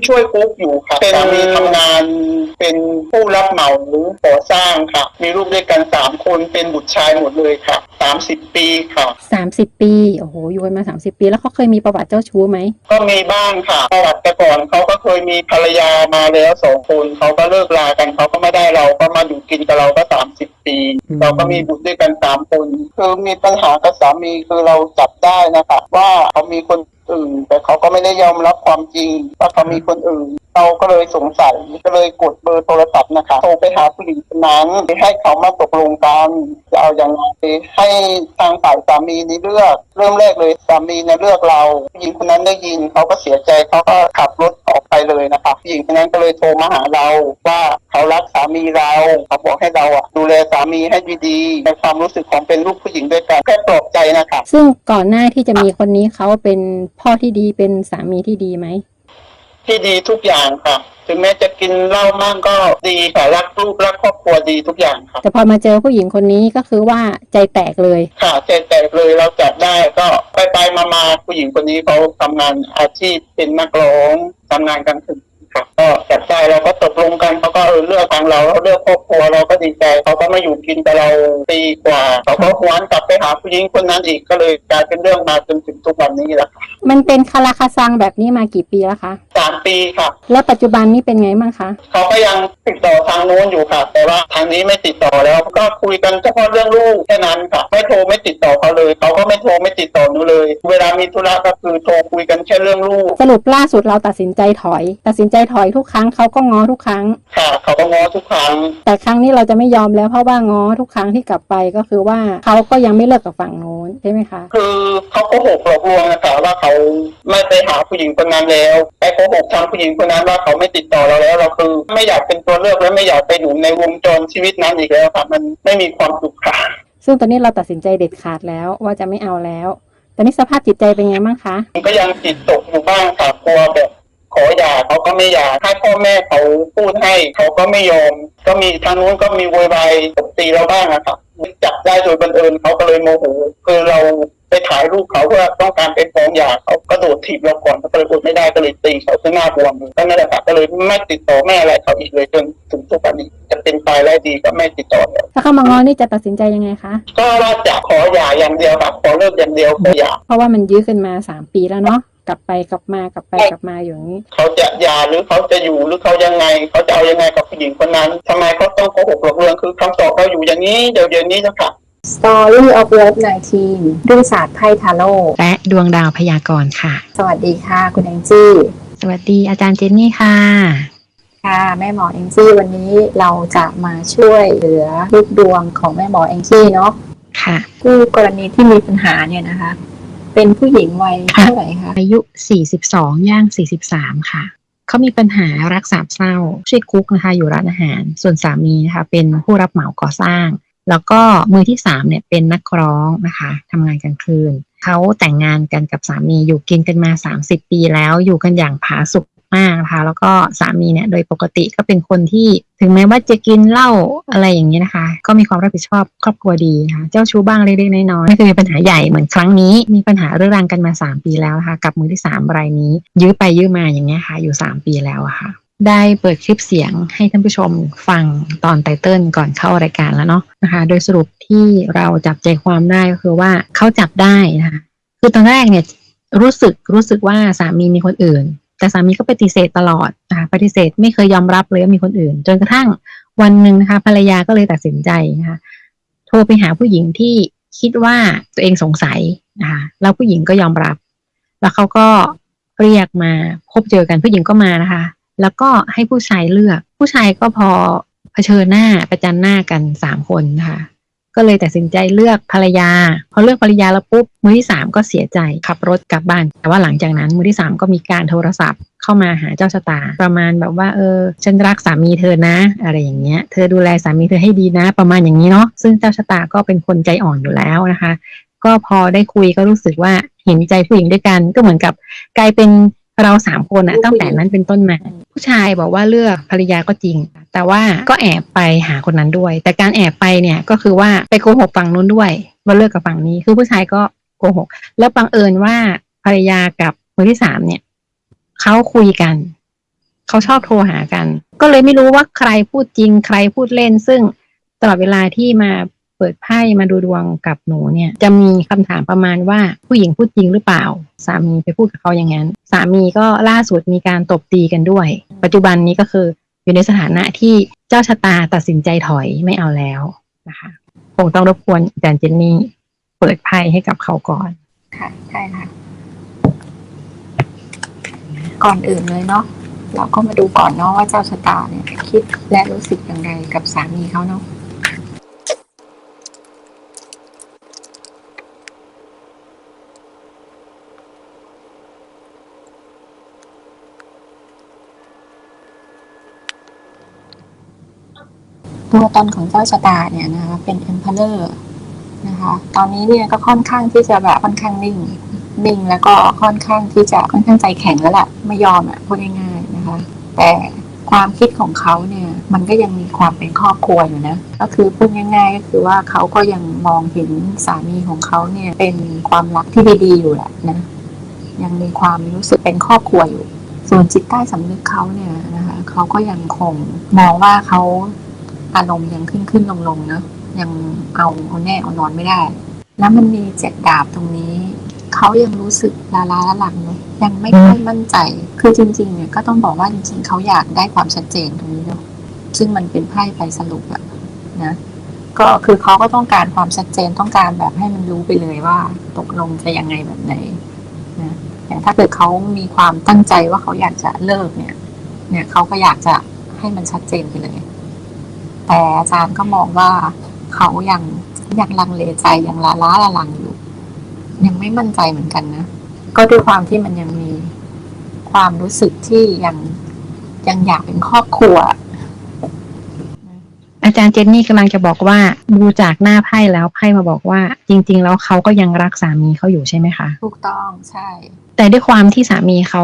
ผู้ช่วยกุ๊กอยู่ค่ะเป็นสามีทำงานเป็นผู้รับเหมาก่อสร้างค่ะ มีลูกด้วยกันสามคนเป็นบุตรชายหมดเลยค่ะสามสิบปีค่ะสามสิบปีโอ้โหอยู่กันมาสามสิบปี แล้วเขาเคยมีประวัติเจ้าชู้ไหมก็มีบ้างค่ะประวัติแต่ก่อนเขาก็เคยมีภรรยามาแล้วสองคนเขาก็เลิกลากันเขาก็ไม่ได้เราก็มาอยู่กินกับเราก็สามสิบปีอืมเราก็มีบุตรด้วยกันสามคนคือมีปัญหากับสามีคือเราจับได้นะคะว่าเขามีคนอื่นแต่ เขาก็ไม่ได้ยอมรับความจริงว่าเขามีคนอื่น เราก็เลยสงสัยก็เลยกดเบอร์โทรศัพท์นะคะโทรไปหาผู้หญิงคนนั้นให้เขามาตกลงกันจะเอาอย่างไรให้ทางฝ่ายสามีนี่เลือกเริ่มแรกเลยสามีเนี่ยเลือกเราผู้หญิงคนนั้นได้ยินเขาก็เสียใจเขาก็ขับรถออกไปเลยนะคะผู้หญิงคนนั้นก็เลยโทรมาหาเราว่าเขารักสามีเราเขาบอกให้เราอะดูแลสามีให้ดีๆในความรู้สึกของเป็นลูกผู้หญิงด้วยกันแค่ปลอบใจนะคะซึ่งก่อนหน้าที่จะมีคนนี้เขาเป็นพ่อที่ดีเป็นสามีที่ดีไหม ที่ดีทุกอย่างค่ะ ถึงแม้จะกินเหล้ามากก็ดีค่ะรักลูกรักครอบครัวดีทุกอย่างค่ะ แต่พอมาเจอผู้หญิงคนนี้ก็คือว่าใจแตกเลย ค่ะใจแตกเลยเราจับได้ก็ไปไปมามาผู้หญิงคนนี้เขาทำงานอาชีพเป็นนักร้องทำงานกลางคืนค่ะ ก็จับได้เราก็ตกลงกันเขาก็เออเลือกทางเราเราเลือกครอบครัวเราก็ดีใจเขาก็มาอยู่กินกับเราปีกว่าเขาก็หวนกลับไปหาผู้หญิงคนนั้นอีกก็เลยกลายเป็นเรื่องมาจนถึงทุกวันนี้แล้วค่ะ มันเป็นคาราคาซังแบบนี้มากี่ปีแล้วคะ สามปีค่ะ แล้วปัจจุบันนี้เป็นไงบ้างคะ เขาก็ยังติดต่อทางโน้นอยู่ค่ะ แต่ว่าทางนี้ไม่ติดต่อแล้ว ก็คุยกันเฉพาะเรื่องลูกแค่นั้นค่ะ ไม่โทรไม่ติดต่อเขาเลย เขาก็ไม่โทรไม่ติดต่อหนูเลย เวลามีธุระก็คือโทรคุยกันแค่เรื่องลูก สรุปล่าสุดเราตัดสินใจถอย ตัดสินใจถอยทุกครั้งเขาก็ง้อทุกครั้ง ค่ะ เขาก็ง้อทุกครั้ง แต่ครั้งนี้เราจะไม่ยอมแล้วเพราะว่าง้อทุกครั้งที่กลับไปก็คือว่าเขาก็ยังไม่เลิกกับฝั่งโน้นใช่ไหมคะ คือเขาโกหกหลอกลวงนะคะว่าเขาไม่ไปหาผู้หญิงคนนั้นแล้วไปโกหกทางผู้หญิงคนนั้นว่าเขาไม่ติดต่อเราแล้ว เราคือไม่อยากเป็นตัวเลือกและไม่อยากไปอยู่ในวงจรชีวิตนั้นอีกแล้วค่ะมันไม่มีความสุขค่ะซึ่งตอนนี้เราตัดสินใจเด็ดขาดแล้วว่าจะไม่เอาแล้ว ตอนนี้สภาพจิตใจเป็นไงบ้างคะมันก็ยังจิตตกอยู่บ้างค่ะกลัวแบบขอหย่าเขาก็ไม่หย่าให้พ่อแม่เขาพูดให้เขาก็ไม่ยอม ก็มีทางนู้นก็มีโวยวายตบตีเราบ้างอะครับจับได้โดยบังเอิญเขาก็เลยโมโหคือเรา ไปถ่ายรูปเขาเพื่อต้องการไปฟ้องหย่าเขาก็โดดถีบเราก่อนเขาก็เลยอดไม่ได้ก็เลยตีเขาที่หน้าบวมเลยก็นั่นแหละค่ะก็เลยไม่ติดต่อแม่อะไรเขาอีกเลยจนถึงทุกวันนี้จะเป็นตายแล้วดีก็ไม่ติดต่อแล้วถ้าเขามาง้อนี่จะตัดสินใจยังไงคะก็ว่าจะขอหย่าอย่างเดียวครับขอเลิกอย่างเดียวขอหย่าเพราะว่ามันยื้อขึ้นมาสามปีแล้วเนาะกลับไปกลับมากลับไปกลับมาอยู่อย่างนี้ เขาจะหย่าหรือเขาจะอยู่หรือเขายังไง เขาจะเอายังไงกับผู้หญิงคนนั้นทำไมเขาต้องโกหกหลอกลวงคือคำตอบเราอยู่อย่างนี้เดี๋ยวเดี๋ยวนี้นะคะ Story of Love 19ด้วยศาสตร์ไพ่ทาโร่และดวงดาวพยากรณ์ค่ะ สวัสดีค่ะ คุณแองจี้ สวัสดีอาจารย์เจนนี่ค่ะ ค่ะ แม่หมอแองจี้วันนี้เราจะมาช่วยเหลือลูกดวงของแม่หมอแองจี้เนาะค่ะผู้กรณีที่มีปัญหาเนี่ยนะคะ เป็นผู้หญิงวัยเท่าไหร่คะอายุ 42 ย่าง 43 ค่ะเขามีปัญหารักสามเศร้าชื่อกุ๊กนะคะ อยู่ร้านอาหาร ส่วนสามีนะคะ เป็นผู้รับเหมาก่อสร้าง แล้วก็มือที่สามเนี่ยเป็นนักร้องนะคะทำงานกลางคืนเขาแต่งงานกันกับสามีอยู่กินกันมา 30 ปีแล้วอยู่กันอย่างผาสุกมากนะคะแล้วก็สามีเนี่ยโดยปกติก็เป็นคนที่ถึงแม้ว่าจะกินเหล้าอะไรอย่างนี้นะคะ ก็มีความรับผิดชอบครอบครัวดีนะคะเจ้าชู้บ้างเล็กๆน้อยๆไม่เคยมีปัญหาใหญ่เหมือนครั้งนี้ มีปัญหาเรื่องรังกันมา 3 ปีแล้วะคะกับมือที่3รายนี้ ยื้อไปยื้อมาอย่างเงี้ยค่ะอยู่ 3 ปีแล้วะค่ะ ได้เปิดคลิปเสียงให้ท่านผู้ชมฟังตอนไตเติลก่อนเข้ารายการแล้วเนาะนะคะ โดยสรุปที่เราจับใจความได้ก็คือว่าเขาจับได้นะคะคือตอนแรกเนี่ยรู้สึกรู้สึกว่าสามีมีคนอื่น แต่สามีก็ปฏิเสธตลอดนะคะปฏิเสธไม่เคยยอมรับเลยว่ามีคนอื่น จนกระทั่งวันหนึ่งนะคะภรรยาก็เลยตัดสินใจนะคะโทรไปหาผู้หญิงที่คิดว่าตัวเองสงสัยนะคะแล้วผู้หญิงก็ยอมรับ แล้วเขาก็เรียกมาพบเจอกันผู้หญิงก็มานะคะ แล้วก็ให้ผู้ชายเลือก ผู้ชายก็พอเผชิญหน้าประจันหน้ากันสามคนนะคะก็เลยตัดสินใจเลือกภรรยา พอเลือกภรรยาแล้วปุ๊บมือที่สามก็เสียใจขับรถกลับบ้าน แต่ว่าหลังจากนั้นมือที่สามก็มีการโทรศัพท์เข้ามาหาเจ้าชะตา ประมาณแบบว่าเออ ฉันรักสามีเธอนะ อะไรอย่างเงี้ย เธอดูแลสามีเธอให้ดีนะ ประมาณอย่างนี้เนาะซึ่งเจ้าชะตาก็เป็นคนใจอ่อนอยู่แล้วนะคะ ก็พอได้คุยก็รู้สึกว่าเห็นใจผู้หญิงด้วยกันก็เหมือนกับกลายเป็นเราสามคนอะตั้งแต่นั้นเป็นต้นมา ผู้ชายบอกว่าเลือกภรรยาก็จริง แต่ว่าก็แอบไปหาคนนั้นด้วย แต่การแอบไปเนี่ยก็คือว่าไปโกหกฝั่งนู้นด้วยว่าเลิกกับฝั่งนี้ คือผู้ชายก็โกหก แล้วบังเอิญว่าภรรยากับมือที่สามเนี่ยเขาคุยกันเขาชอบโทรหากัน ก็เลยไม่รู้ว่าใครพูดจริง ใครพูดเล่น ซึ่งตลอดเวลาที่มา เปิดไพ่มาดูดวงกับหนูเนี่ยจะมีคำถามประมาณว่าผู้หญิงพูดจริงหรือเปล่า สามีไปพูดกับเขาอย่างนั้น สามีก็ล่าสุดมีการตบตีกันด้วย ปัจจุบันนี้ก็คืออยู่ในสถานะที่เจ้าชะตาตัดสินใจถอยไม่เอาแล้วนะคะคงต้องรบกวนอาจารย์เจนนี่เปิดไพ่ให้กับเขาก่อน ค่ะใช่ค่ะ ก่อนอื่นเลยเนาะเราก็มาดูก่อนเนาะว่าเจ้าชะตาเนี่ยคิดและรู้สึกอย่างไรกับสามีเขาเนาะ ตัวตนของเจ้าชะตาเนี่ยนะคะเป็น emperor นะคะ ตอนนี้เนี่ยก็ค่อนข้างที่จะแบบค่อนข้างนิ่งนิ่งแล้วก็ค่อนข้างที่จะค่อนข้างใจแข็งแล้วแหละไม่ยอมอะพูดง่ายๆนะคะ แต่ความคิดของเขาเนี่ยมันก็ยังมีความเป็นครอบครัวอยู่นะ ก็คือพูดง่ายๆ ก็คือว่าเขาก็ยังมองเห็นสามีของเขาเนี่ยเป็นความรักที่ดีๆอยู่แหละนะยังมีความรู้สึกเป็นครอบครัวอยู่ ส่วนจิตใต้สำนึกเขาเนี่ยนะคะเขาก็ยังคงมองว่าเขา อารมณ์ยังขึ้นขึ้นลงลงเนอะยังเอาเอาแน่เอานอนไม่ได้ แล้วมันมีเจ็ดดาบตรงนี้เขายังรู้สึกลาลาละหลังเนอะยังไม่ค่อยมั่นใจ คือจริงๆเนี่ยก็ต้องบอกว่าจริง ๆเขาอยากได้ความชัดเจนตรงนี้เนอะซึ่งมันเป็นไพ่ไปสรุปอะนะก็คือเขาก็ต้องการความชัดเจนต้องการแบบให้มันรู้ไปเลยว่า ตกลงจะยังไงแบบไหนนะอย่างถ้าเกิดเขามีความตั้งใจว่าเขาอยากจะเลิกเนี่ย เนี่ยเขาก็อยากจะให้มันชัดเจนไปเลย แต่อาจารย์ก็มองว่าเขายังยังลังเลใจยังลาล้าละลังอยู่ ยังไม่มั่นใจเหมือนกันนะก็ด้วยความที่มันยังมีความรู้สึกที่ยังยังอยากเป็นครอบครัว อาจารย์เจนนี่กำลังจะบอกว่าดูจากหน้าไพ่แล้วไพ่มาบอกว่า จริง ๆ แล้วเขาก็ยังรักสามีเขาอยู่ใช่ไหมคะถูกต้องใช่ แต่ด้วยความที่สามีเขา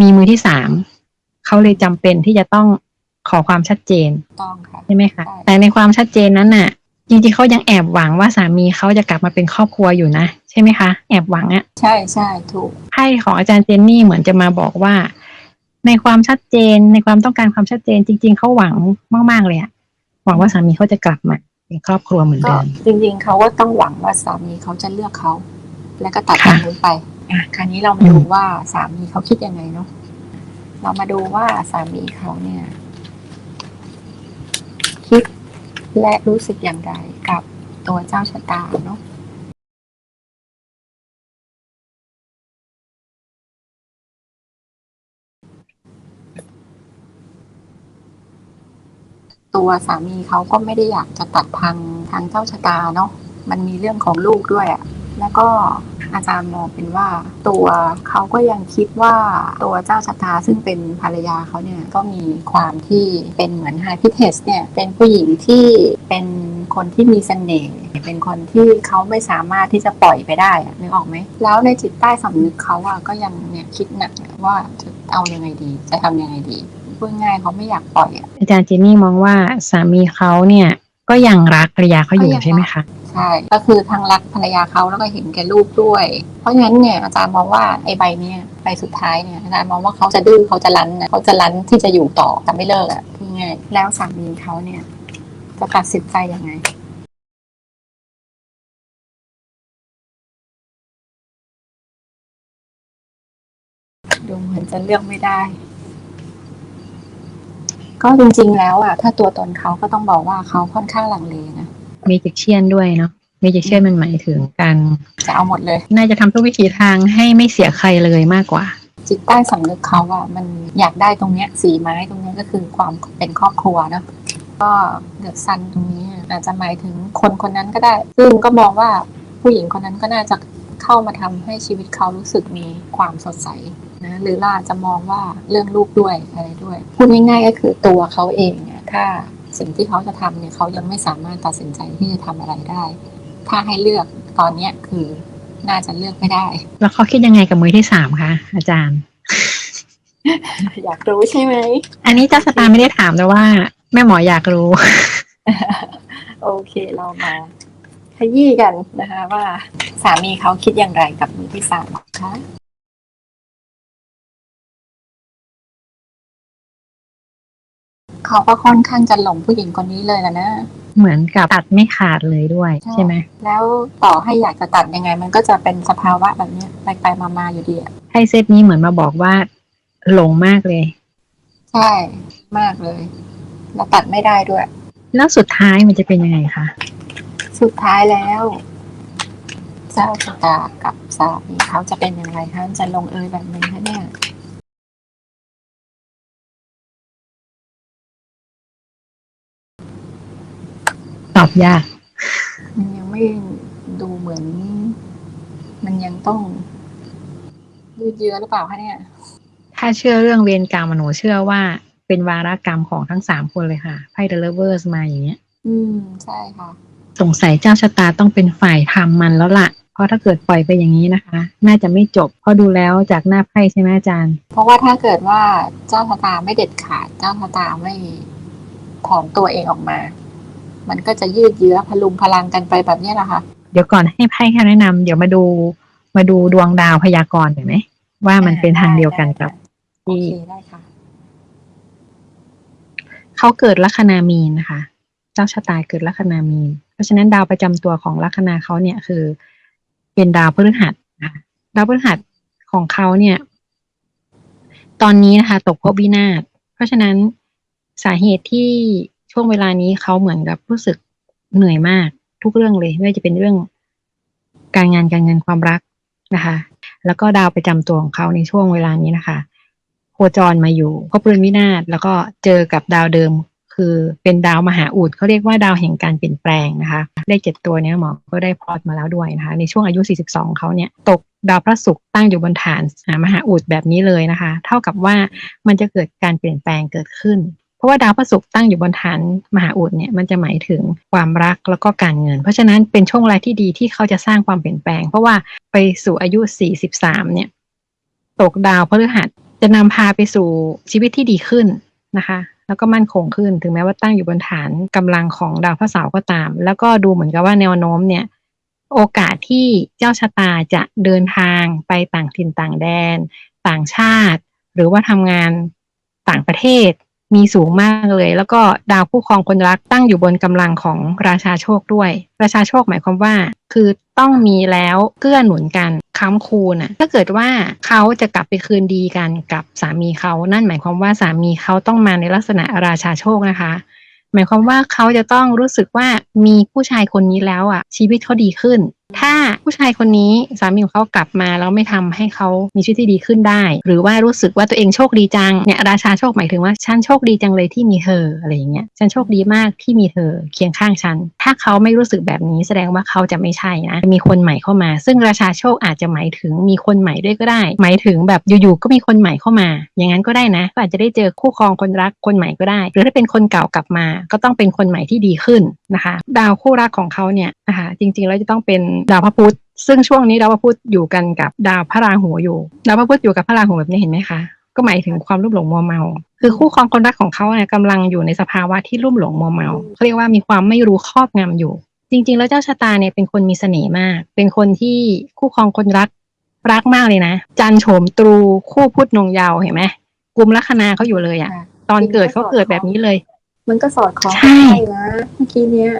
มีมือที่สามเขาเลยจำเป็นที่จะต้องข อความชัดเจนต้องค่ะใช่ไหมคะใช่แต่ในความชัดเจนนั้นน่ะ จริงๆเขายังแอบหวังว่าสามีเขาจะกลับมาเป็นครอบครัวอยู่นะ ใช่ไหมคะ แอบหวังอะใช่ใช่ถูกไพ่ของอาจารย์เจนนี่เหมือนจะมาบอกว่า ในความชัดเจนในความต้องการความชัดเจน จริง ๆเขาหวังมากๆเลยอะหวังว่าสามีเขาจะกลับมาเป็นครอบครัวเหมือนก็เดิมจริง ๆเขาก็ต้องหวังว่าสามีเขาจะเลือกเขาแล้วก็ตัดค่ะทางนู้นไปอะคราวนี้เรามาดูว่าสามีเขาคิดยังไงเนาะเรามาดูว่าสามีเขาเนี่ย คิดและรู้สึกอย่างไรกับตัวเจ้าชะตาเนาะตัวสามีเขาก็ไม่ได้อยากจะตัดทางทางเจ้าชะตาเนาะมันมีเรื่องของลูกด้วยอะแล้วก็ อาจารย์มองเป็นว่า ตัวเขาก็ยังคิดว่าตัวเจ้าชะตาซึ่งเป็นภรรยาเขาเนี่ยก็มีความที่เป็นเหมือนไฮพิเทสเนี่ยเป็นผู้หญิงที่เป็นคนที่มีเสน่ห์เป็นคนที่เขาไม่สามารถที่จะปล่อยไปได้นึกออกไหม แล้วในจิตใต้สำนึกเขาอะก็ยังเนี่ยคิดหนักว่าจะเอายังไงดี จะทำยังไงดีพูดง่ายเขาไม่อยากปล่อยอะอาจารย์เจนนี่มองว่าสามีเขาเนี่ย ก็ยังรักภรรยาเขาอยู่ก็ยังรักใช่ไหมคะใช่ก็คือทางรักภรรยาเขาแล้วก็เห็นแก่ลูกด้วย เพราะฉะนั้นเนี่ยอาจารย์มองว่าไอ้ใบเนี้ยใบสุดท้ายเนี่ยอาจารย์มองว่าเขาจะดื้อเขาจะรั้นนะเขาจะรั้นที่จะอยู่ต่อแต่ไม่เลิกอะพูดง่ายแล้วสามีเขาเนี่ยจะตัดสินใจยังไงดูเหมือนจะเลือกไม่ได้ ก็จริงๆแล้วอะถ้าตัวตนเขาก็ต้องบอกว่าเขาค่อนข้างลังเลนะมีจิกเชียนด้วยเนาะมีจิกเชียนมันหมายถึงการจะเอาหมดเลย น่าจะทำทุกวิถีทางให้ไม่เสียใครเลยมากกว่า จิตใต้สำนึกเขาอะมันอยากได้ตรงเนี้ยสีไม้ตรงเนี้ยก็คือความเป็นครอบครัวนะก็เดือดซันตรงนี้อะอาจจะหมายถึงคนคนนั้นก็ได้ ซึ่งก็มองว่าผู้หญิงคนนั้นก็น่าจะ เข้ามาทำให้ชีวิตเขารู้สึกมีความสดใสนะหรือล่าจะมองว่าเรื่องลูกด้วยอะไรด้วยพูดง่ายๆก็คือตัวเขาเองเนี่ยถ้าสิ่งที่เขาจะทำเนี่ยเขายังไม่สามารถตัดสินใจที่จะทำอะไรได้ ถ้าให้เลือกตอนเนี้ยคือน่าจะเลือกไม่ได้ แล้วเขาคิดยังไงกับมือที่สามคะอาจารย์ อยากรู้ใช่ไหม อันนี้เจ้าสตาร์ไม่ได้ถามแต่ว่า แม่หมออยากรู้ โอเคเรามาขยี้กันนะคะว่า สามีเขาคิดอย่างไรกับมือที่สามนะคะเขาก็ค่อนข้างจะหลงผู้หญิงคนนี้เลยนะนะ เหมือนกับตัดไม่ขาดเลยด้วยใช่ใช่ไหมแล้วต่อให้อยากจะตัดยังไง มันก็จะเป็นสภาวะแบบเนี้ยไปไปมามาอยู่ดีอะไพ่เซตนี้เหมือนมาบอกว่าหลงมากเลย ใช่มากเลยแล้วตัดไม่ได้ด้วย แล้วสุดท้ายมันจะเป็นยังไงคะ สุดท้ายแล้ว เจ้าชะตากับสามีเขาจะเป็นยังไงคะจะลงเอยแบบไหนคะเนี่ยตอบยากมันยังไม่ดูเหมือน มันยังต้องยืดเยื้อหรือเปล่าคะเนี่ยถ้าเชื่อเรื่องเวรกรรมอะหนูเชื่อว่าเป็นวาระกรรมของทั้งสามคนเลยค่ะไพ่เดลเวอร์สมาอย่างเงี้ย อืมใช่ค่ะ สงสัยเจ้าชะตาต้องเป็นฝ่ายทำมันแล้วล่ะเพ ราะถ้าเกิดปล่อยไปอย่างนี้นะคะ น่าจะไม่จบเพราะดูแล้วจากหน้าไพ่ใช่ไหมอาจารย์ เพราะว่าถ้าเกิดว่าเจ้าชะตาไม่เด็ดขาดเจ้าชะตาไม่ถอนตัวเองออกมา มันก็จะยืดเยื้อพลุงพลังกันไปแบบเนี้ยนะคะ เดี๋ยวก่อนให้ไพ่แค่แนะนำเดี๋ยวมาดูมาดูดวงดาวพยากรณ์หน่อยไหมว่ามันเป็นทางเดียวกันกับโอที่เคได้ค่ะเขาเกิดลัคนามีนนะคะ เจ้าชะตาเกิดลัคนามีน เพราะฉะนั้นดาวประจำตัวของลัคนาเขาเนี่ยคือ เป็นดาวพฤหัสนะดาวพฤหัสของเขาเนี่ย ตอนนี้นะคะ ตกภพวินาศเพราะฉะนั้นสาเหตุที่ช่วงเวลานี้เขาเหมือนกับรู้สึกเหนื่อยมากทุกเรื่องเลยไม่ว่าจะเป็นเรื่องการงานการเงินความรักนะคะ แล้วก็ดาวประจำตัวของเขาในช่วงเวลานี้นะคะ โคจรมาอยู่ภพเรือนวินาศแล้วก็เจอกับดาวเดิม คือเป็นดาวมหาอุดเขาเรียกว่าดาวแห่งการเปลี่ยนแปลงนะคะเลขเจ็ดตัวเนี้ยหมอก็ได้พอตมาแล้วด้วยนะคะ ในช่วงอายุ 42เขาเนี่ยตกดาวพระศุกร์ตั้งอยู่บนฐานมหาอุดแบบนี้เลยนะคะ เท่ากับว่ามันจะเกิดการเปลี่ยนแปลงเกิดขึ้น เพราะว่าดาวพระศุกร์ตั้งอยู่บนฐานมหาอุดเนี่ยมันจะหมายถึงความรักแล้วก็การเงิน เพราะฉะนั้นเป็นช่วงเวลาที่ดีที่เขาจะสร้างความเปลี่ยนแปลง เพราะว่าไปสู่อายุ 43 เนี่ย ตกดาวพฤหัสจะนำพาไปสู่ชีวิตที่ดีขึ้นนะคะ แล้วก็มั่นคงขึ้น ถึงแม้ว่าตั้งอยู่บนฐานกำลังของดาวพระเสาร์ก็ตาม แล้วก็ดูเหมือนกับว่าแนวโน้มเนี่ยโอกาสที่เจ้าชะตาจะเดินทางไปต่างถิ่นต่างแดน ต่างชาติ หรือว่าทำงานต่างประเทศมีสูงมากเลย แล้วก็ดาวคู่ครองคนรักตั้งอยู่บนกำลังของราชาโชคด้วย ราชาโชคหมายความว่า คือต้องมีแล้วเกื้อหนุนกัน ค้ำคูณน่ะถ้าเกิดว่าเขาจะกลับไปคืนดีกันกับสามีเขานั่นหมายความว่าสามีเขาต้องมาในลักษณะราชาโชคนะคะ หมายความว่าเขาจะต้องรู้สึกว่ามีผู้ชายคนนี้แล้วอะชีวิตเขาดีขึ้น ถ้าผู้ชายคนนี้สามีของเขากลับมาแล้วไม่ทำให้เขามีชีวิตที่ดีขึ้นได้ หรือว่ารู้สึกว่าตัวเองโชคดีจังเนี่ยราชาโชคหมายถึงว่าฉันโชคดีจังเลยที่มีเธออะไรอย่างเงี้ยฉันโชคดีมากที่มีเธอเคียงข้างฉัน ถ้าเขาไม่รู้สึกแบบนี้แสดงว่าเขาจะไม่ใช่นะมีคนใหม่เข้ามา ซึ่งราชาโชคอาจจะหมายถึงมีคนใหม่ด้วยก็ได้ หมายถึงแบบอยู่ๆก็มีคนใหม่เข้ามา อย่างนั้นก็ได้นะก็อาจจะได้เจอคู่ครองคนรักคนใหม่ก็ได้ หรือถ้าเป็นคนเก่ากลับมา ก็ต้องเป็นคนใหม่ที่ดีขึ้น นะคะ ดาวคู่รักของเขาเนี่ยนะคะจริงๆแล้วจะต้องเป็นดาวพระพุธซึ่งช่วงนี้ดาวพระพุธอยู่กันกับดาวพระราหูอยู่ ดาวพระพุธอยู่กับพระราหูแบบนี้เห็นไหมคะก็หมายถึงความรุ่มหลงมัวเมา คือคู่ครองคนรักของเขาเนี่ยกำลังอยู่ในสภาวะที่รุ่มหลงมัวเมาเขาเรียกว่ามีความไม่รู้ครอบงำอยู่ จริง ๆ แล้วเจ้าชะตาเนี่ยเป็นคนมีเสน่ห์มาก เป็นคนที่คู่ครองคนรักรักมากเลยนะ จันโฉมตรูคู่พุทธนงเยาวเห็นไหมกลุ่มลัคนาเขาอยู่เลยอะค่ะ ตอนเกิดเขาเกิดแบบนี้เลย มันก็สอดคล้องใช่กันได้นะเมื่อกี้เนี้ย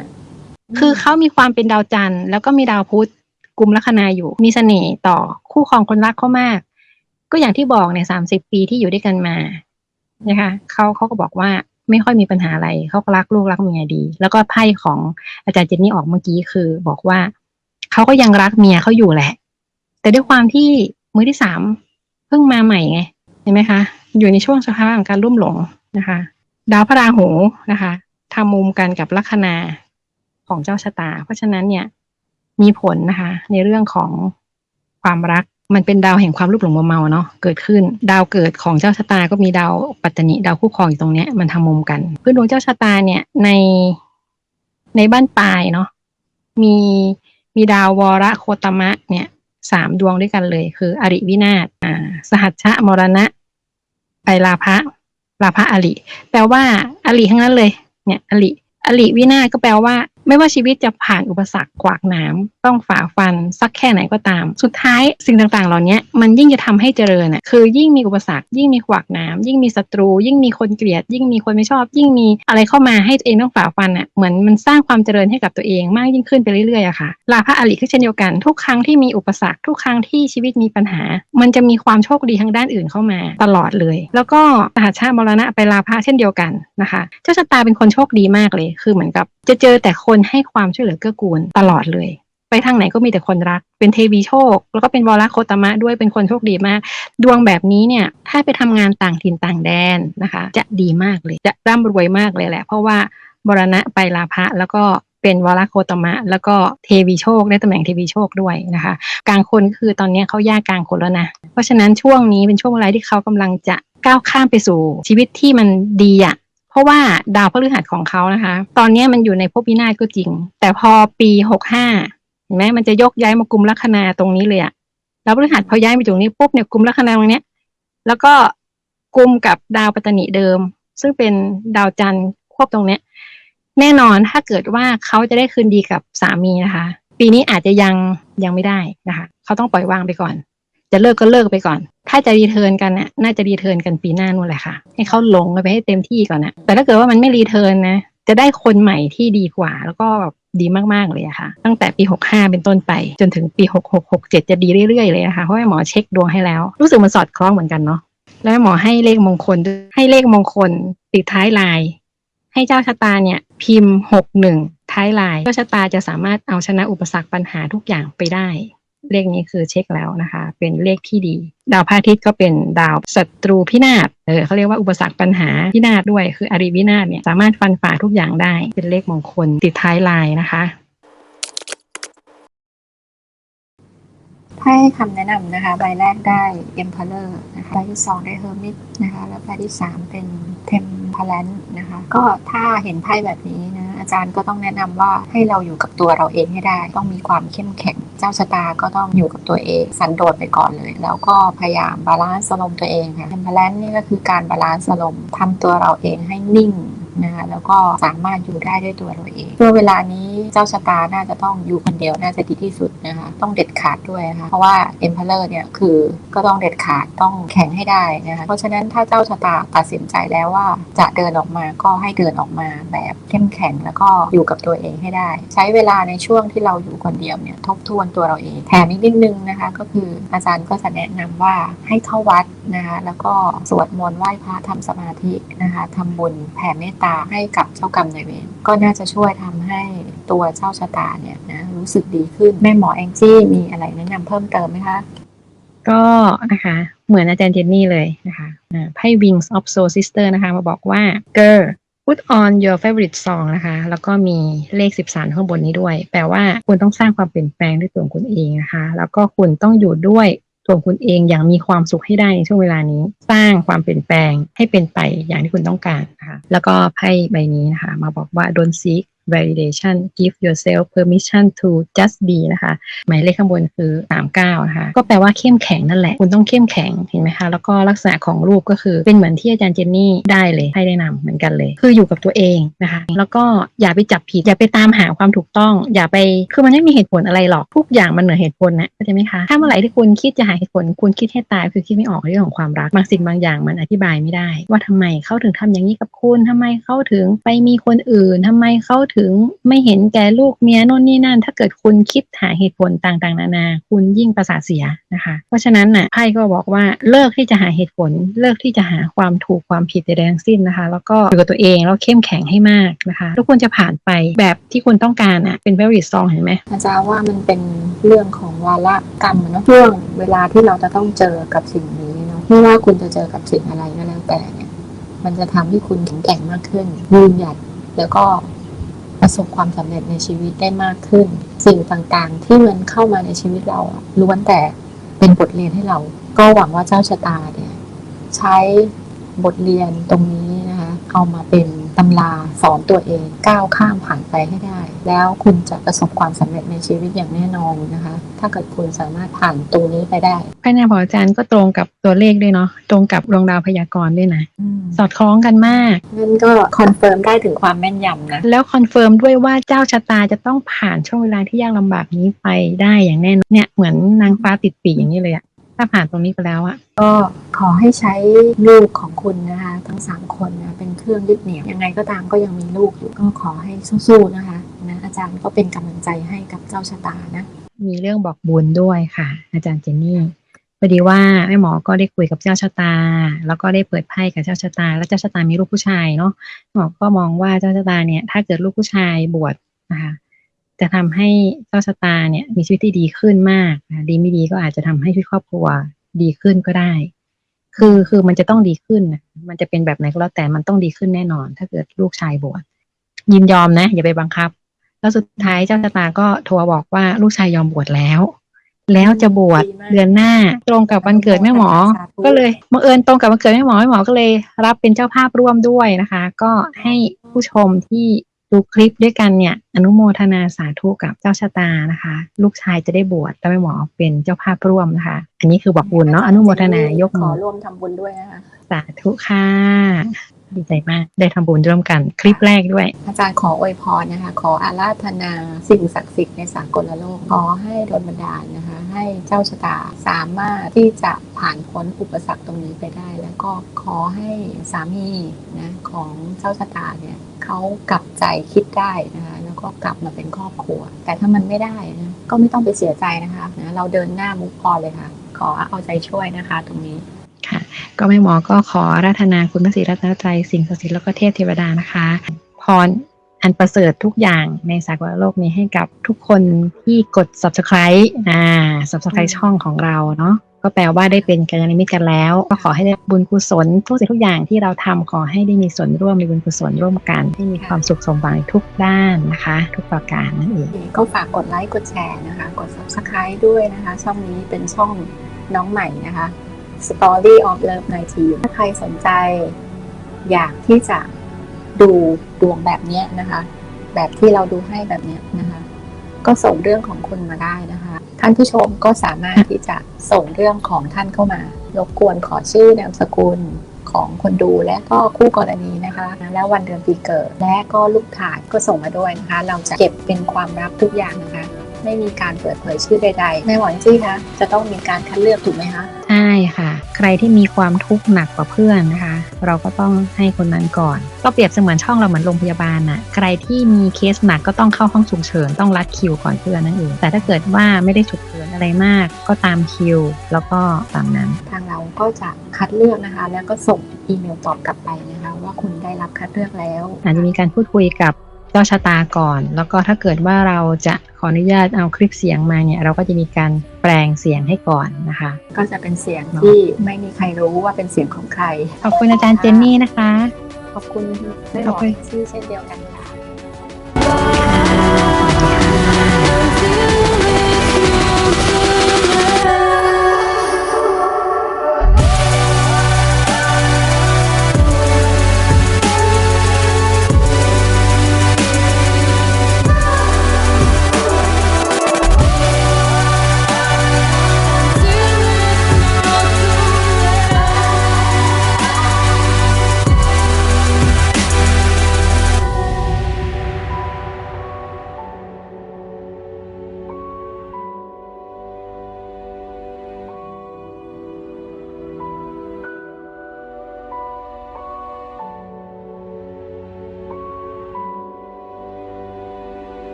คือเขามีความเป็นดาวจันทร์แล้วก็มีดาวพุธกลุ่มลัคนาอยู่มีเสน่ห์ต่อคู่ครองคนรักเขามาก ก็อย่างที่บอกเนี่ยสามสิบปีที่อยู่ด้วยกันมานะคะเขาเขาก็บอกว่าไม่ค่อยมีปัญหาอะไรเขาก็รักลูกรักเมียดี แล้วก็ไพ่ของอาจารย์เจนนี่ออกเมื่อกี้คือ บอกว่าเขาก็ยังรักเมียเขาอยู่แหละ แต่ด้วยความที่มือที่สามเพิ่งมาใหม่ไงเห็นไหมคะ อยู่ในช่วงสภาวะของการรุ่มหลงนะคะ ดาวพระราหูนะคะทำมุมกันกับลัคนาของเจ้าชะตา เพราะฉะนั้นเนี่ยมีผลนะคะ ในเรื่องของความรักมันเป็นดาวแห่งความรูปหลงมัวเมาเนาะเกิดขึ้น ดาวเกิดของเจ้าชะตาก็มีดาวปัตตนิดาวคู่ครองอยู่ตรงเนี้ยมันทำมุมกัน พื้นดวงเจ้าชะตาเนี่ยในในบ้านปลายเนาะมีมีดาววรโคตมะเนี่ยสามดวงด้วยกันเลย คือ อริวินาศอ่าสหัชชะมรณะไปลาภะ ราภะอริแปลว่าอริทั้งนั้นเลย เนี่ยอริอริวินาศก็แปลว่า ไม่ว่าชีวิตจะผ่านอุปสรรคขวากหนามต้องฝ่าฟันสักแค่ไหนก็ตาม สุดท้ายสิ่งต่างๆ เหล่านี้มันยิ่งจะทำให้เจริญอะคือยิ่งมีอุปสรรค ยิ่งมีขวากหนามยิ่งมีศัตรู ยิ่งมีคนเกลียด ยิ่งมีคนไม่ชอบ ยิ่งมีอะไรเข้ามาให้ตัวเองต้องฝ่าฟันอะเหมือนมันสร้างความเจริญให้กับตัวเองมากยิ่งขึ้นไปเรื่อยๆอะค่ะลาพระอริก็เช่นเดียวกันทุกครั้งที่มีอุปสรรคทุกครั้งที่ชีวิตมีปัญหา มันจะมีความโชคดีทางด้านอื่นเข้ามาตลอดเลย แล้วก็สหัชชามรณะไปลาพระเช่นเดียวกันนะคะเจ้าชะตาเป็นคนโชคดีมากเลย คือเหมือนกับจะเจอแต่คนให้ความช่วยเหลือเกื้อกูลตลอดเลย ไปทางไหนก็มีแต่คนรัก เป็นเทวีโชค แล้วก็เป็นวรโคตมะด้วยเป็นคนโชคดีมาก ดวงแบบนี้เนี่ยถ้าไปทำงานต่างถิ่นต่างแดนนะคะ จะดีมากเลยจะร่ำรวยมากเลยแหละ เพราะว่าบรณะไปลาภะแล้วก็เป็นวรโคตมะ แล้วก็เทวีโชคได้ตำแหน่งเทวีโชคด้วยนะคะกลางคนคือตอนนี้เขายากกลางคนแล้วนะเพราะฉะนั้นช่วงนี้เป็นช่วงเวลาที่เขากำลังจะก้าวข้ามไปสู่ชีวิตที่มันดีอะ เพราะว่าดาวพฤหัสของเขานะคะ ตอนนี้มันอยู่ในภพวินาศก็จริง แต่พอปีหกห้าเห็นไหมมันจะยกย้ายมากุมลัคนาตรงนี้เลยอะแล้วพฤหัสพอย้ายมาตรงนี้ปุ๊บเนี่ยกุมลัคนาตรงเนี้ย แล้วก็กุมกับดาวปัตตนิเดิม ซึ่งเป็นดาวจันทร์ควบตรงเนี้ย แน่นอนถ้าเกิดว่าเขาจะได้คืนดีกับสามีนะคะ ปีนี้อาจจะยังยังไม่ได้นะคะ เขาต้องปล่อยวางไปก่อน จะเลิกก็เลิกไปก่อน ถ้าจะรีเทิร์นกันน่ะน่าจะรีเทิร์นกันปีหน้านู่นแหละค่ะ ให้เขาหลงไปให้เต็มที่ก่อนนะแต่ถ้าเกิดว่ามันไม่รีเทิร์นนะจะได้คนใหม่ที่ดีกว่า แล้วก็ดีมาก ๆ เลยอะค่ะ ตั้งแต่ปี 65 เป็นต้นไป จนถึงปี 66 67 จะดีเรื่อย ๆ เลยนะคะเพราะว่าหมอเช็คดวงให้แล้ว รู้สึกมันสอดคล้องเหมือนกันเนาะแล้วหมอให้เลขมงคลให้เลขมงคลติดท้ายลาย ให้เจ้าชะตาเนี่ย พิมพ์ 61 ท้ายลาย เจ้าชะตาจะสามารถเอาชนะอุปสรรคปัญหาทุกอย่างไปได้ เลขนี้คือเช็คแล้วนะคะ เป็นเลขที่ดี ดาวพระอาทิตย์ก็เป็นดาวศัตรูพินาศเออเขาเรียกว่าอุปสรรคปัญหาพินาศด้วย คืออริวินาศเนี่ยสามารถฟันฝ่าทุกอย่างได้เป็นเลขมงคลติดท้ายลายนะคะ ถ้า ให้คำแนะนำนะคะ ใบแรกได้ Emperor นะคะใบที่สองได้ Hermit นะคะ แล้วใบที่สามเป็น Temperance นะคะ ก็ถ้าเห็นไพ่แบบนี้นะอาจารย์ก็ต้องแนะนำว่าให้เราอยู่กับตัวเราเองให้ได้ ต้องมีความเข้มแข็ง เจ้าชะตาก็ต้องอยู่กับตัวเองสันโดษไปก่อนเลย แล้วก็พยายามบาลานซ์อารมณ์ตัวเองค่ะ Temperance นี่ก็คือการบาลานซ์อารมณ์ทำตัวเราเองให้นิ่ง นะคะแล้วก็สามารถอยู่ได้ด้วยตัวเราเองช่วงเวลานี้เจ้าชะตาน่าจะต้องอยู่คนเดียวน่าจะดีที่สุดนะคะต้องเด็ดขาดด้วยนะคะเพราะว่า Emperor เนี่ยคือก็ต้องเด็ดขาดต้องแข็งให้ได้นะคะเพราะฉะนั้นถ้าเจ้าชะตาตัดสินใจแล้วว่าจะเดินออกมาก็ให้เดินออกมาแบบเข้มแข็งแล้วก็อยู่กับตัวเองให้ได้ ใช้เวลาในช่วงที่เราอยู่คนเดียวเนี่ยทบทวนตัวเราเองแถมอีกนิดนึงนะคะ ก็คืออาจารย์ก็จะแนะนำว่าให้เข้าวัดนะคะแล้วก็สวดมนต์ไหว้พระทำสมาธินะคะทำบุญแผ่เมตตาให้กับเจ้ากรรมนายเวรก็น่าจะช่วยทำให้ตัวเจ้าชะตาเนี่ยนะรู้สึกดีขึ้นแม่หมอแองจี้มีอะไรแนะนำเพิ่มเติมไหมคะก็นะคะเหมือนอาจารย์เจนนี่เลยนะคะไพ่ Wings of Soul Sister นะคะ มาบอกว่า girl put on your favorite song นะคะ แล้วก็มีเลข 13 ข้างบนนี้ด้วย แปลว่าคุณต้องสร้างความเปลี่ยนแปลงด้วยตัวคุณเองนะคะ แล้วก็คุณต้องอยู่ด้วย ตัวคุณเองอย่างมีความสุขให้ได้ในช่วงเวลานี้ สร้างความเปลี่ยนแปลงให้เป็นไปอย่างที่คุณต้องการนะคะแล้วก็ไพ่ใบนี้นะคะมาบอกว่า don't seek validation give yourself permission to just be นะคะ หมายเลขข้างบนคือ 39 นะคะ ก็แปลว่าเข้มแข็งนั่นแหละ คุณต้องเข้มแข็งเห็นไหมคะ แล้วก็ลักษณะของรูปก็คือเป็นเหมือนที่อาจารย์เจนนี่ได้เลย ให้แนะนำเหมือนกันเลย คืออยู่กับตัวเองนะคะ แล้วก็อย่าไปจับผิด อย่าไปตามหาความถูกต้อง อย่าไป คือมันไม่มีเหตุผลอะไรหรอก ทุกอย่างมันเหนือเหตุผลนะเข้าใจไหมคะ ถ้าเมื่อไหร่ที่คุณคิดจะหาเหตุผล คุณคิดให้ตาย คือคิดไม่ออกเรื่องของความรัก บางสิ่งบางอย่างมันอธิบายไม่ได้ ว่าทำไมเขาถึงทำอย่างนี้กับคุณทำไมเขาถึงไปมีคนอื่นทำไมเขาถึงไม่เห็นแก่ลูกเมียโน่นนี่นั่น ถ้าเกิดคุณคิดหาเหตุผลต่างๆ นานา คุณยิ่งประสาทเสียนะคะ เพราะฉะนั้นน่ะไพ่ก็บอกว่าเลิกที่จะหาเหตุผล เลิกที่จะหาความถูกความผิดใดๆทั้งสิ้นนะคะ แล้วก็อยู่กับตัวเองแล้วเข้มแข็งให้มากนะคะทุกคนจะผ่านไปแบบที่คุณต้องการอะเป็น very strong เห็นไหมอาจารย์ว่ามันเป็นเรื่องของวาระกรรมอะเนาะช่วงเวลาที่เราจะต้องเจอกับสิ่งนี้เนาะไม่ว่าคุณจะเจอกับสิ่งอะไรก็แล้วแต่เนี่ยมันจะทำให้คุณแข็งแกร่งมากขึ้นยืนหยัดแล้วก็ ประสบความสำเร็จในชีวิตได้มากขึ้น สิ่งต่างๆ ที่มันเข้ามาในชีวิตเราล้วนแต่เป็นบทเรียนให้เรา ก็หวังว่าเจ้าชะตาเนี่ยใช้บทเรียนตรงนี้นะคะเอามาเป็น ตำราสอนตัวเองก้าวข้ามผ่านไปให้ได้ แล้วคุณจะประสบความสำเร็จในชีวิตอย่างแน่นอนนะคะ ถ้าเกิดคุณสามารถผ่านตรงนี้ไปได้ภายในของอาจารย์ก็ตรงกับตัวเลขด้วยเนาะตรงกับดวงดาวพยากรณ์ด้วยนะอืมสอดคล้องกันมากนั่นก็คอนเฟิร์มได้ถึงความแม่นยำนะแล้วคอนเฟิร์มด้วยว่าเจ้าชะตาจะต้องผ่านช่วงเวลาที่ยากลำบากนี้ไปได้อย่างแน่นอนเนี่ยเหมือนนางฟ้าติดปีกอย่างนี้เลยอะ ถ้าผ่านตรงนี้ไปแล้วอะก็ขอให้ใช้ลูกของคุณนะคะทั้งสามคนนะเป็นเครื่องยึดเหนี่ยวยังไงก็ตามก็ยังมีลูกอยู่ก็ขอให้สู้ๆนะคะนะอาจารย์ก็เป็นกำลังใจให้กับเจ้าชะตานะมีเรื่องบอกบุญด้วยค่ะ อาจารย์เจนนี่พอดีว่าแม่หมอก็ได้คุยกับเจ้าชะตา แล้วก็ได้เปิดไพ่กับเจ้าชะตา แล้วเจ้าชะตามีลูกผู้ชายเนาะหมอก็มองว่าเจ้าชะตาเนี่ย ถ้าเกิดลูกผู้ชายบวชนะคะ จะทำให้เจ้าชะตาเนี่ยมีชีวิตที่ดีขึ้นมากนะดีไม่ดีก็อาจจะทำให้ชีวิตครอบครัวดีขึ้นก็ได้ คือคือมันจะต้องดีขึ้นนะมันจะเป็นแบบไหนก็แล้วแต่มันต้องดีขึ้นแน่นอน ถ้าเกิดลูกชายบวชยินยอมนะ อย่าไปบังคับ แล้วสุดท้ายเจ้าชะตาก็โทรมาบอกว่าลูกชายยอมบวชแล้วแล้วจะบวชดีมากเดือนหน้าตรงกับวันเกิดแม่หมอสาธุก็เลยบังเอิญตรงกับวันเกิดแม่หมอแม่หมอก็เลยรับเป็นเจ้าภาพร่วมด้วยนะคะ ก็ให้ผู้ชมที่ ดูคลิปด้วยกันเนี่ยอนุโมทนาสาธุกับเจ้าชะตานะคะ ลูกชายจะได้บวชแล้วแม่หมอเป็นเจ้าภาพร่วมนะคะ อันนี้คือบอกบุญเนาะอนุโมทนายกขมืออร่วมทำบุญด้วยนะคะ สาธุค่ะ ดีใจมาก ได้ทำบุญร่วมกันคลิปแรกด้วย อาจารย์ขออวยพรนะคะ ขออาราธนาสิ่งศักดิ์สิทธิ์ในสากลโลก ขอให้โดนบันดาลนะคะ ให้เจ้าชะตาสามารถที่จะผ่านพ้นอุปสรรคตรงนี้ไปได้ แล้วก็ขอให้สามีนะของเจ้าชะตาเนี่ยเขากลับใจคิดได้นะคะแล้วก็กลับมาเป็นครอบครัว แต่ถ้ามันไม่ได้นะก็ไม่ต้องไปเสียใจนะคะนะเราเดินหน้ามุกพอเลยค่ะ ขอเอาใจช่วยนะคะ ตรงนี้ ค่ะ ก็แม่หมอก็ขออาราธนาคุณพระศรีรัตนตรัยสิ่งศักดิ์สิทธิ์แล้วก็เทพเทวดานะคะ พรอันประเสริฐทุกอย่างในสากลโลกนี้ให้กับทุกคนที่กด subscribe อ่า subscribe ช่องของเราเนาะก็แปลว่าได้เป็นกัลยาณมิตรกันแล้ว ก็ขอให้ได้บุญกุศลทุกสิ่งทุกอย่างที่เราทำขอให้ได้มีส่วนร่วมในบุญกุศลร่วมกันให้มีความสุขสมหวังทุกด้านนะคะ ทุกประการนั่นเองก็ฝากกดไลค์กดแชร์นะคะ กด subscribe ด้วยนะคะ ช่องนี้เป็นช่องน้องใหม่นะคะ Story of Love 19ถ้าใครสนใจอยากที่จะดูดวงแบบเนี้ยนะคะ แบบที่เราดูให้แบบเนี้ยนะคะ ก็ส่งเรื่องของคุณมาได้นะคะ ท่านผู้ชมก็สามารถที่จะส่งเรื่องของท่านเข้ามารบกวนขอชื่อนามสกุลของคนดูและก็คู่กรณีนะคะ แล้ววันเดือนปีเกิด และก็ลูกถ่ายก็ส่งมาด้วยนะคะ เราจะเก็บเป็นความลับทุกอย่างนะคะ ไม่มีการเปิดเผยชื่อใดๆในหวังจี้คะจะต้องมีการคัดเลือกถูกไหมคะใช่ค่ะ ใครที่มีความทุกข์หนักกว่าเพื่อนนะคะ เราก็ต้องให้คนนั้นก่อน ก็เปรียบเสมือนช่องเราเหมือนโรงพยาบาลน่ะใครที่มีเคสหนักก็ต้องเข้าห้องฉุกเฉินต้องรัดคิวก่อนเพื่อนนั่นเองแต่ถ้าเกิดว่าไม่ได้ฉุกเฉินอะไรมาก ก็ตามคิว แล้วก็ตามนั้น ทางเราก็จะคัดเลือกนะคะ แล้วก็ส่งอีเมลตอบกลับไปนะคะ ว่าคุณได้รับคัดเลือกแล้วอาจจะมีการพูดคุยกับเจ้าชะตาก่อน แล้วก็ถ้าเกิดว่าเราจะข ออนุญาตเอาคลิปเสียงมาเนี่ยเราก็จะมีการแปลงเสียงให้ก่อนนะคะ ก็จะเป็นเสียงที่ไม่มีใครรู้ว่าเป็นเสียงของใคร ขอบคุณอาจารย์เจนนี่นะคะ ขอบคุณแม่หมอที่เช่นเดียวกันค่ะ